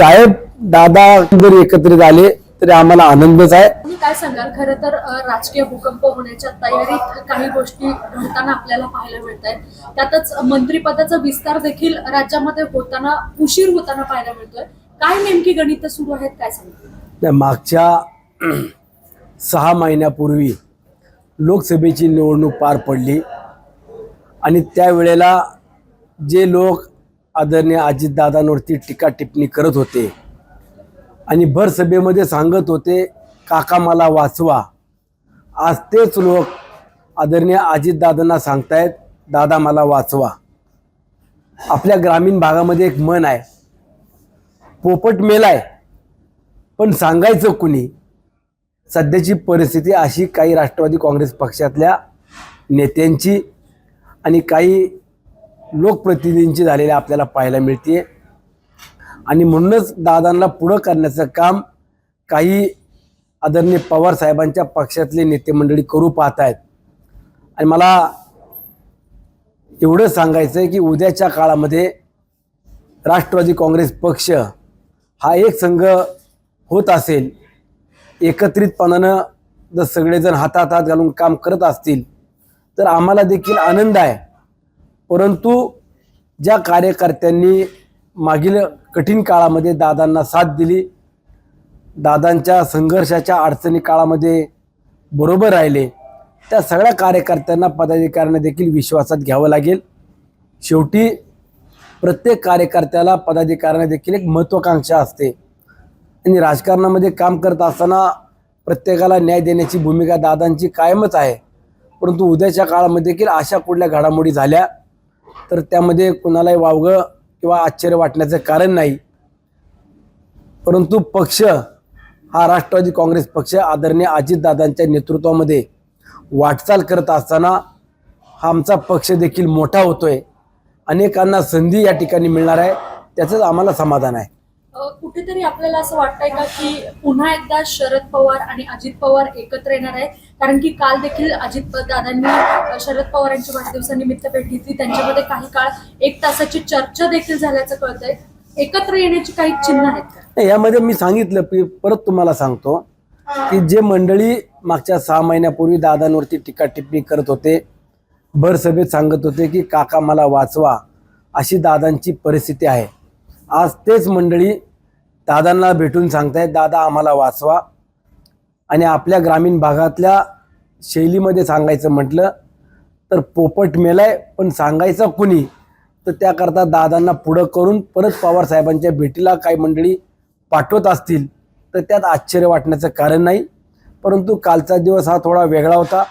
साहेब दादा जरी एकत्रित आले तरी आम्हाला आनंदच आहे. तुम्ही काय सांगाल? खरं तर अ, राजकीय भूकंप होण्याच्या तयारीत काही गोष्टी घडताना आपल्याला पाहायला मिळत आहेत त्यातच मंत्रिपदाचा विस्तार देखील राज्यामध्ये होताना उशीर होताना पाहायला मिळतोय. काय नेमकी गणित सुरू आहेत काय सांगतो त्या मागच्या सहा महिन्यापूर्वी लोकसभेची निवडणूक पार पडली. आणि त्यावेळेला जे लोक आदरणीय अजितदादांवरती टीका टिप्पणी करत होते. आणि भर सभेमध्ये सांगत होते काका मला वाचवा. आज तेच लोक आदरणीय अजितदादांना सांगतायत दादा मला वाचवा. आपल्या ग्रामीण भागामध्ये एक मन आहे पोपट मेलाय पण सांगायचं कुणी? सध्याची परिस्थिती अशी काही राष्ट्रवादी काँग्रेस पक्षातल्या नेत्यांची आणि काही लोकप्रतिनिधींची झालेली आपल्याला पाहायला मिळते. आणि म्हणूनच दादांना पुढं करण्याचं काम काही आदरणीय पवार साहेबांच्या पक्षातले नेते मंडळी करू पाहत आहेत आणि मला एवढं सांगायचं आहे की उद्याच्या काळामध्ये राष्ट्रवादी काँग्रेस पक्ष हा एक संघ होत असेल एकत्रितपणानं जर सगळेजण हातात हात घालून काम करत असतील तर आम्हाला देखील आनंद आहे. परंतु ज्या कार्यकर्त्यांनी मागील कठीण काळामध्ये दादांना साथ दिली दादांच्या संघर्षाच्या अडचणी काळामध्ये बरोबर राहिले त्या सगळ्या कार्यकर्त्यांना पदाधिकाऱ्यांना देखील विश्वासात घ्यावं लागेल. शेवटी प्रत्येक कार्यकर्त्याला पदाधिकाऱ्यांना देखील एक महत्त्वाकांक्षा असते. आणि राजकारणामध्ये काम करत असताना प्रत्येकाला न्याय देण्याची भूमिका दादांची कायमच आहे. परंतु उद्याच्या काळामध्ये देखील अशा कुठल्या घडामोडी झाल्या तर त्यामध्ये कुणालाही वावगं किंवा आश्चर्य वाटण्याचं कारण नाही. परंतु पक्ष हा राष्ट्रवादी काँग्रेस पक्ष आदरणीय अजितदादांच्या नेतृत्वामध्ये वाटचाल करत असताना हा आमचा पक्ष देखील मोठा होतोय. अनेकांना संधी या ठिकाणी मिळणार आहे. त्याचंच आम्हाला समाधान आहे. कुठेतरी आपल्याला असं वाटतंय का की पुन्हा एकदा शरद पवार आणि अजित पवार एकत्र येणार आहे कारण की काल देखील अजित दादांनी शरद पवार यांच्या वाढदिवसानिमित्त भेट घेतली. त्यांच्यामध्ये काही काळ एक तासाची चर्चा देखील झाल्याचं कळतंय. एकत्र येण्याची काही चिन्ह आहेत का? यामध्ये मी सांगितलं की परत तुम्हाला सांगतो की जे मंडळी मागच्या सहा महिन्यापूर्वी दादांवरती टीका टिप्पणी करत होते भर सभेत सांगत होते की काका मला वाचवा अशी दादांची परिस्थिती आहे. आज तेच मंडळी दादांना भेटून सांगतायत दादा आम्हाला वाचवा. आणि आपल्या ग्रामीण भागातल्या शैलीमध्ये सांगायचं म्हटलं तर पोपट मेलाय पण सांगायचं कुणी? तर त्याकरता दादांना पुढं करून परत पवार साहेबांच्या भेटीला काही मंडळी पाठवत असतील तर त्यात आश्चर्य वाटण्याचं कारण नाही. परंतु कालचा दिवस हा थोडा वेगळा होता.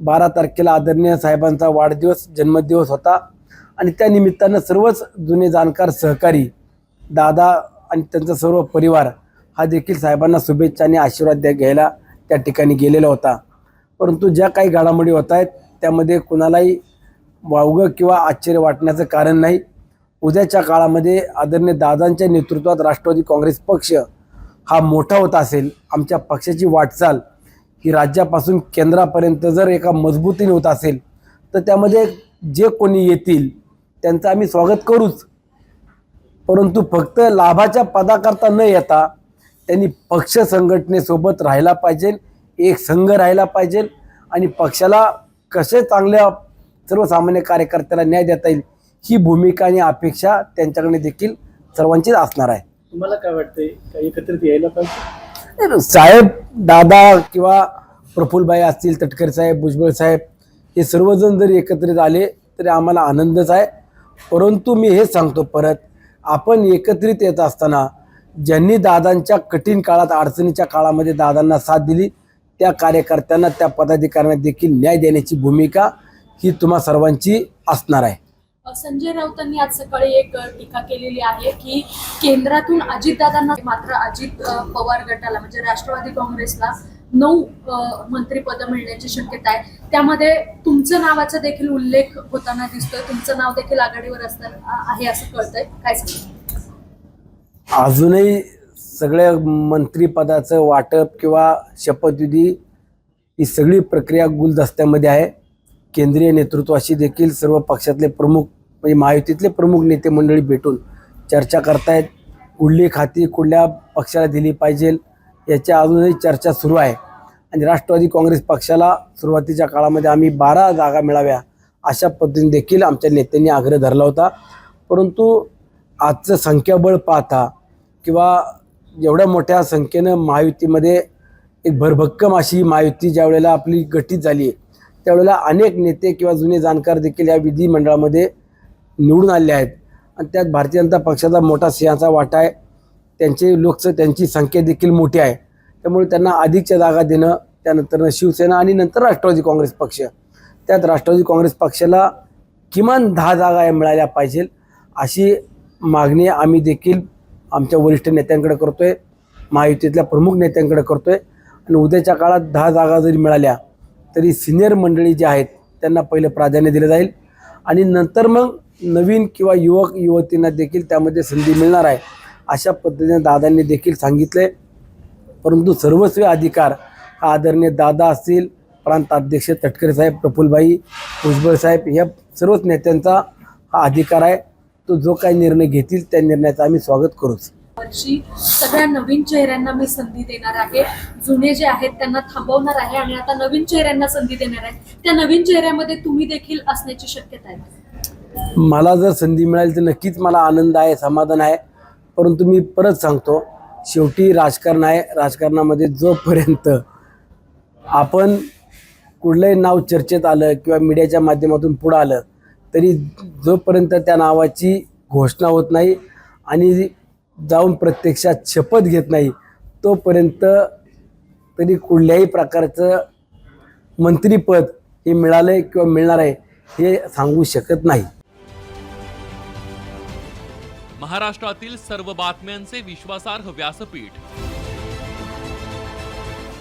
बारा तारखेला आदरणीय साहेबांचा वाढदिवस जन्मदिवस होता. आणि त्या निमित्तानं सर्वच जुने जाणकार सहकारी दादा आणि त्यांचा सर्व परिवार हा देखील साहेबांना शुभेच्छा आणि आशीर्वाद द्या घ्यायला त्या ठिकाणी गेलेला होता. परंतु ज्या काही घडामोडी होत आहेत त्यामध्ये कुणालाही वावगं किंवा आश्चर्य वाटण्याचं कारण नाही. उद्याच्या काळामध्ये आदरणीय दादांच्या नेतृत्वात राष्ट्रवादी काँग्रेस पक्ष हा मोठा होत असेल आमच्या पक्षाची वाटचाल ही राज्यापासून केंद्रापर्यंत जर एका मजबूतीने होत असेल तर त्यामध्ये जे कोणी येतील त्यांचं आम्ही स्वागत करूच. परंतु फक्त लाभाच्या पदाकरता न येता त्यांनी पक्ष संघटनेसोबत राहायला पाहिजे एक संघ राहायला पाहिजे आणि पक्षाला कसे चांगल्या सर्वसामान्य कार्यकर्त्याला न्याय देता येईल ही भूमिका आणि अपेक्षा त्यांच्याकडे देखील सर्वांचीच असणार आहे. तुम्हाला काय वाटतंय? का एकत्रित यायला पाहिजे? साहेब दादा किंवा प्रफुल्लभाई असतील तटकरे साहेब भुजबळ साहेब हे सर्वजण जरी एकत्रित आले तरी आम्हाला आनंदच आहे. परंतु मी हेच सांगतो परत आपण एकत्रित येत असताना ज्यांनी दादांच्या कठीण काळात अडचणीच्या काळामध्ये दादांना साथ दिली त्या कार्यकर्त्यांना त्या पदाधिकाऱ्यांना देखील न्याय देण्याची भूमिका ही तुम्हा सर्वांची असणार आहे. संजय राऊतांनी आज सकाळी एक टीका केलेली आहे की केंद्रातून अजितदादांना मात्र अजित पवार गटाला म्हणजे राष्ट्रवादी काँग्रेसला नऊ अ, मंत्रिपद मिळण्याची शक्यता आहे. त्यामध्ये तुमचं नावाचा देखील उल्लेख होताना दिसतोय. तुमचं नाव देखील आघाडीवर असतं आहे असं कळतंय. काय अजूनही सगळ्या मंत्रिपदाचं वाटप किंवा शपथविधी ही सगळी प्रक्रिया गुलदस्त्यामध्ये आहे. केंद्रीय नेतृत्वाशी देखील सर्व पक्षातले प्रमुख म्हणजे महायुतीतले प्रमुख नेते मंडळी भेटून चर्चा करतायत. कुठली खाती कुठल्या पक्षाला दिली पाहिजे याच्या अजूनही चर्चा सुरू आहे. आणि राष्ट्रवादी काँग्रेस पक्षाला सुरुवातीच्या काळामध्ये आम्ही बारा जागा मिळाव्या अशा पद्धतीने देखील आमच्या नेत्यांनी आग्रह धरला होता. परंतु आजचं संख्याबळ पाहता किंवा एवढ्या मोठ्या संख्येनं महायुतीमध्ये एक भरभक्कम अशी महायुती ज्या वेळेला आपली गठीत झाली त्यावेळेला अनेक नेते किंवा जुने जाणकार देखील या विधिमंडळामध्ये निवडून आले आहेत. आणि त्यात भारतीय जनता पक्षाचा मोठा सिंहाचा वाटा आहे. त्यांचे लोकस त्यांची संख्या देखील मोठी आहे. त्यामुळे त्यांना अधिकच्या जागा देणं त्यानंतर शिवसेना आणि नंतर राष्ट्रवादी काँग्रेस पक्ष. त्यात राष्ट्रवादी काँग्रेस पक्षाला किमान दहा जागा या मिळाल्या पाहिजे अशी मागणी आम्ही देखील आमच्या वरिष्ठ नेत्यांकडे करतोय. महायुतीतल्या प्रमुख नेत्यांकडे करतोय. आणि उद्याच्या काळात दहा जागा जरी मिळाल्या तरी सिनियर मंडळी जी आहेत त्यांना पहिलं प्राधान्य दिलं जाईल. आणि नंतर मग नवीन किंवा युवक युवतींना देखील त्यामध्ये संधी मिळणार आहे अशा पद्धतीने दादांनी देखील सांगितले परंतु सर्वस्वी अधिकार आदरणीय दादा असतील प्रांताध्यक्ष तटकरे साहेब प्रफुल्लभाई भुजबळ साहेब या सर्वच नेत्यांचा हा अधिकार आहे. तो जो काही निर्णय घेतील त्या निर्णयाचं आम्ही स्वागत करूच. वर्षी सगळ्या नवीन चेहऱ्यांना मी संधी देणार आहे. जुने जे आहेत त्यांना थांबवणार आहे आणि आता नवीन चेहऱ्यांना संधी देणार आहे. त्या नवीन चेहऱ्यामध्ये तुम्ही देखील असण्याची शक्यता आहे. मला जर संधी मिळाली तर नक्कीच मला आनंद आहे समाधान आहे. परंतु मी परत सांगतो शेवटी राजकारण आहे. राजकारणामध्ये जोपर्यंत आपण कुठलंही नाव चर्चेत आलं किंवा मीडियाच्या माध्यमातून पुढं आलं तरी जोपर्यंत त्या नावाची घोषणा होत नाही आणि जाऊन प्रत्यक्षात शपथ घेत नाही तोपर्यंत तरी कुठल्याही प्रकारचं मंत्रीपद हे मिळालं आहे किंवा मिळणार आहे हे सांगू शकत नाही. महाराष्ट्रातील सर्व बातम्यांचे विश्वासार्ह व्यासपीठ